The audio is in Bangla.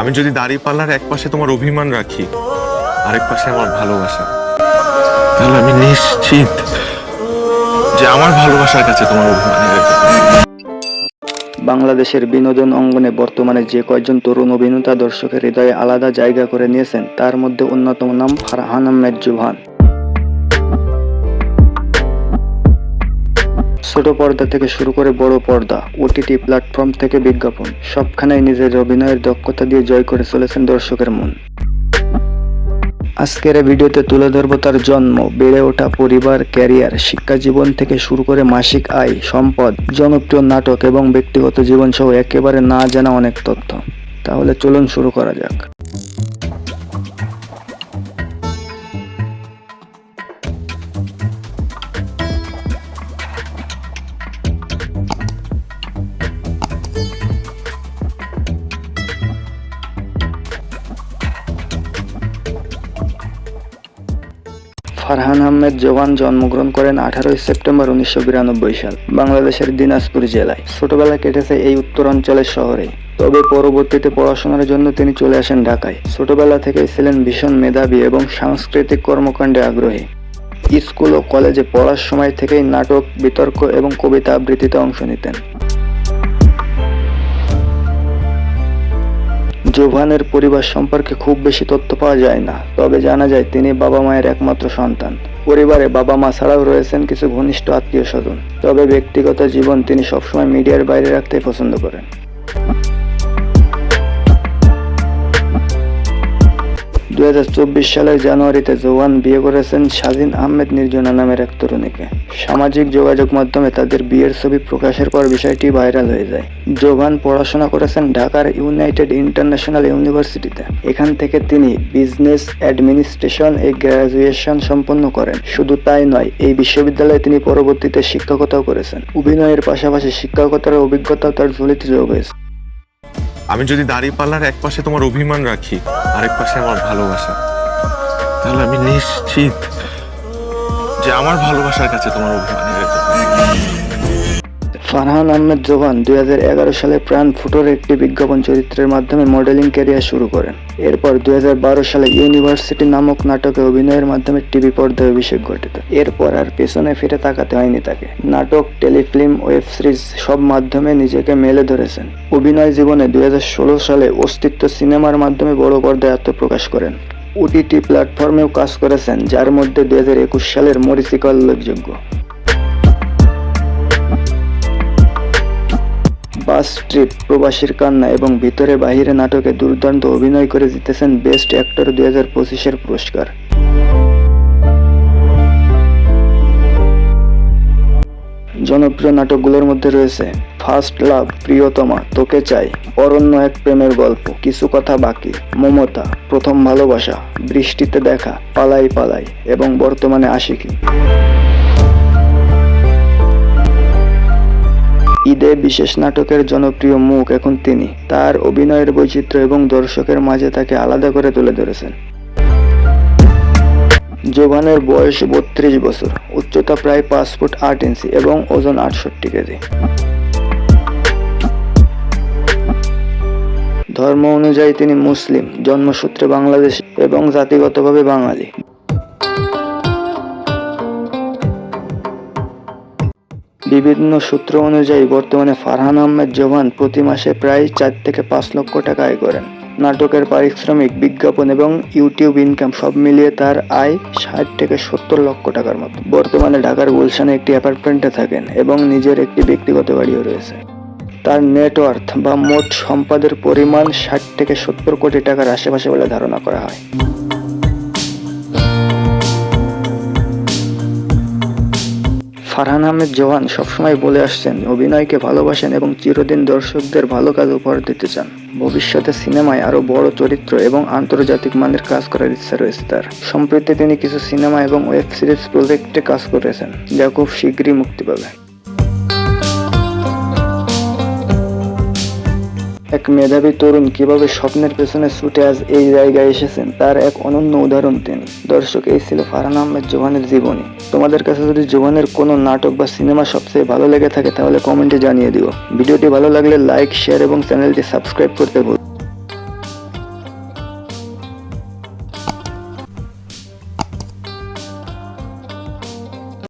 আমি যদি দাড়ি পাল্লার এক পাশে তোমার অভিমান রাখি, আরেক পাশে আমার ভালোবাসা, তাহলে আমি নিশ্চিত যে আমার ভালোবাসার কাছে তোমার অভিমান বাংলাদেশের বিনোদন অঙ্গনে বর্তমানে যে কয়েকজন তরুণ অভিনেতা দর্শকের হৃদয়ে আলাদা জায়গা করে নিয়েছেন, তার মধ্যে অন্যতম নাম ফারহান আহমেদ জুহান ছোট পর্দা থেকে শুরু করে বড় পর্দা, ওটিটি প্ল্যাটফর্ম থেকে বিজ্ঞাপন, সবখানেই নিজের অভিনয়ের দক্ষতা দিয়ে জয় করে চলেছেন দর্শকের মন। আজকের ভিডিওতে তুলে ধরবো তার জন্ম, বেড়ে ওঠা পরিবার, ক্যারিয়ার, শিক্ষা জীবন থেকে শুরু করে মাসিক আয়, সম্পদ, জনপ্রিয় নাটক এবং ব্যক্তিগত জীবন সহ একেবারে না জানা অনেক তথ্য। তাহলে চলুন শুরু করা যাক। ফারহান আহমেদ জওয়ান জন্মগ্রহণ করেন আঠারোই সেপ্টেম্বর উনিশশো বিরানব্বই সাল, বাংলাদেশের দিনাজপুর জেলায়। ছোটবেলা কেটেছে এই উত্তরাঞ্চলের শহরে। তবে পরবর্তীতে পড়াশোনার জন্য তিনি চলে আসেন ঢাকায়। ছোটবেলা থেকেই ছিলেন ভীষণ মেধাবী এবং সাংস্কৃতিক কর্মকাণ্ডে আগ্রহী। স্কুল ও কলেজে পড়ার সময় থেকেই নাটক, বিতর্ক এবং কবিতা আবৃত্তিতে অংশ নিতেন। জোভানের পরিবার সম্পর্কে খুব বেশি তথ্য পাওয়া যায় না। তবে জানা যায় তিনি বাবা মায়ের একমাত্র সন্তান। পরিবারে বাবা মা ছাড়াও রয়েছেন কিছু ঘনিষ্ঠ আত্মীয় স্বজন। তবে ব্যক্তিগত জীবন তিনি সবসময় মিডিয়ার বাইরে রাখতে পছন্দ করেন। দুই সালের জানুয়ারিতে জোয়ান বিয়ে করেছেন স্বাধীন আহমেদ নির্জনা নামের এক তরুণীকে। সামাজিক যোগাযোগ মাধ্যমে তাদের বিয়ের ছবি প্রকাশের পর বিষয়টি ভাইরাল হয়ে যায়। জোভান পড়াশোনা করেছেন ঢাকার ইউনাইটেড ইন্টারন্যাশনাল ইউনিভার্সিটিতে। এখান থেকে তিনি বিজনেস অ্যাডমিনিস্ট্রেশন এ গ্রাজুয়েশন সম্পন্ন করেন। শুধু তাই নয়, এই বিশ্ববিদ্যালয়ে তিনি পরবর্তীতে শিক্ষকতাও করেছেন। অভিনয়ের পাশাপাশি শিক্ষকতার অভিজ্ঞতাও তার ঝুলিতে যোগ হয়েছে। আমি যদি দাঁড়িয়ে পাল্লার এক পাশে তোমার অভিমান রাখি, আরেক পাশে আমার ভালোবাসা, তাহলে আমি নিশ্চিত যে আমার ভালোবাসার কাছে তোমার অভিমান হেরে যাবে। ফারহান আহমেদ জোহান দু হাজার এগারো সালে প্রাণ ফুটোর একটি বিজ্ঞাপন চরিত্রের মাধ্যমে মডেলিং ক্যারিয়ার শুরু করেন। এরপর দু হাজার বারো সালে ইউনিভার্সিটি নামক নাটকে অভিনয়ের মাধ্যমে টিভি পর্দায় অভিষেক ঘটিত। এরপর আর পেছনে ফিরে তাকাতে হয়নি তাকে। নাটক, টেলিফিল্ম, ওয়েব সিরিজ সব মাধ্যমে নিজেকে মেলে ধরেছেন। অভিনয় জীবনে দু হাজার ষোলো সালে অস্তিত্ব সিনেমার মাধ্যমে বড় পর্দায় আত্মপ্রকাশ করেন। ওটিটি প্ল্যাটফর্মেও কাজ করেছেন, যার মধ্যে দু হাজার একুশ সালের মরিচিকা উল্লেখযোগ্য। বাস ট্রিপ, প্রবাসীর কান্না এবং ভিতরে বাহিরে নাটকে দুর্দান্ত অভিনয় করে জিতেছেন বেস্ট অ্যাক্টর দুই হাজার পঁচিশের পুরস্কার। জনপ্রিয় নাটকগুলোর মধ্যে রয়েছে ফার্স্ট লাভ, প্রিয়তমা, তোকে চাই, অরণ্য এক প্রেমের গল্প, কিছু কথা বাকি, মমতা, প্রথম ভালোবাসা, বৃষ্টিতে দেখা, পালাই পালাই, এবং বর্তমানে আশিকি। ঈদে বিশেষ নাটকের জনপ্রিয় মুখ এখন তিনি। তার অভিনয়ের বৈচিত্র্য এবং দর্শকের মাঝে তাকে আলাদা করে তুলে ধরেছেন। জোভানের বয়স বত্রিশ বছর, উচ্চতা প্রায় পাঁচ ফুট আট ইঞ্চি এবং ওজন আটষট্টি কেজি। ধর্ম অনুযায়ী তিনি মুসলিম, জন্মসূত্রে বাংলাদেশী এবং জাতিগতভাবে বাঙালি। বিভিন্ন সূত্র অনুযায়ী বর্তমানে ফারহান আহমেদ জোভান প্রতি মাসে প্রায় চার থেকে পাঁচ লক্ষ টাকা আয় করেন। নাটকের পারিশ্রমিক, বিজ্ঞাপন এবং ইউটিউব ইনকাম সব মিলিয়ে তার আয় ষাট থেকে সত্তর লক্ষ টাকার মতো। বর্তমানে ঢাকার গুলশানে একটি অ্যাপার্টমেন্টে থাকেন এবং নিজের একটি ব্যক্তিগত বাড়িও রয়েছে। তার নেটওয়ার্থ বা মোট সম্পদের পরিমাণ ষাট থেকে সত্তর কোটি টাকার আশেপাশে বলে ধারণা করা হয়। ফারহান আহমেদ জওয়ান সবসময় বলে আসছেন, অভিনয়কে ভালোবাসেন এবং চিরদিন দর্শকদের ভালো কাজ উপহার দিতে চান। ভবিষ্যতে সিনেমায় আরও বড় চরিত্র এবং আন্তর্জাতিক মানের কাজ করার ইচ্ছা রয়েছে তার। সম্প্রতি তিনি কিছু সিনেমা এবং ওয়েব সিরিজ প্রজেক্টে কাজ করেছেন, যা খুব শীঘ্রই মুক্তি পাবে। এক মেধাবী তরুণ কীভাবে স্বপ্নের পেছনে ছুটে আজ এই জায়গায় এসেছেন, তার এক অনন্য উদাহরণ তিনি। দর্শক, এই ছিল ফারহান আহমেদ জোহানের জীবনী। তোমাদের কাছে যদি জোবানের কোনো নাটক বা সিনেমা সবচেয়ে ভালো লেগে থাকে, তাহলে কমেন্টে জানিয়ে দিও। ভিডিওটি ভালো লাগলে লাইক, শেয়ার এবং চ্যানেলটি সাবস্ক্রাইব করতে ভুল